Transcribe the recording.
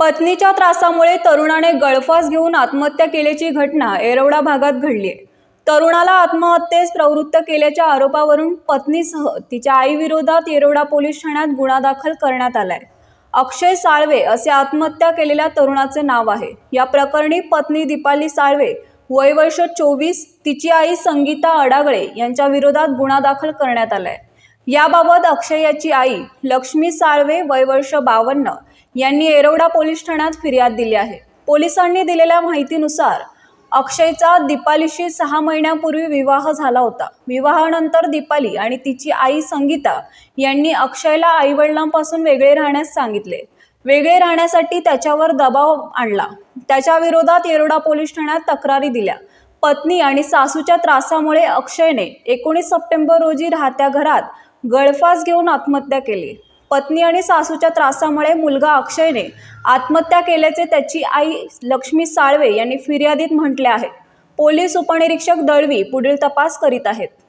पत्नीच्या त्रासामुळे तरुणाने गळफास घेऊन आत्महत्या केल्याची घटना येरवडा भागात घडली आहे. तरुणाला आत्महत्येस प्रवृत्त केल्याच्या आरोपावरून पत्नीसह तिच्या आईविरोधात येरवडा पोलीस ठाण्यात गुन्हा दाखल करण्यात आलाय. अक्षय साळवे असे आत्महत्या केलेल्या तरुणाचे नाव आहे. या प्रकरणी पत्नी दीपाली साळवे वय वर्ष चोवीस तिची आई संगीता अडागळे यांच्या विरोधात गुन्हा दाखल करण्यात आलाय. याबाबत अक्षय याची आई लक्ष्मी साळवे वय वर्ष बावन्न यांनी येरवडा पोलीस ठाण्यात फिर्याद दिली आहे. पोलिसांनी दिलेल्या माहितीनुसार अक्षयचा दीपालीशी सहा महिन्यापूर्वी विवाह झाला होता. विवाहानंतर दीपाली आणि तिची आई संगीता यांनी अक्षयला आईवडिलांपासून वेगळे राहण्यास सांगितले. वेगळे राहण्यासाठी त्याच्यावर दबाव आणला. त्याच्या विरोधात येरोडा पोलीस ठाण्यात तक्रारी दिल्या. पत्नी आणि सासूच्या त्रासामुळे अक्षयने एकोणीस सप्टेंबर रोजी राहत्या घरात गळफास घेऊन आत्महत्या केली. पत्नी आणि सासूच्या त्रासामुळे मुलगा अक्षयने आत्महत्या केल्याचे त्याची आई लक्ष्मी साळवे यांनी फिर्यादीत म्हटले आहे. पोलीस उपनिरीक्षक दळवी पुढील तपास करीत आहेत.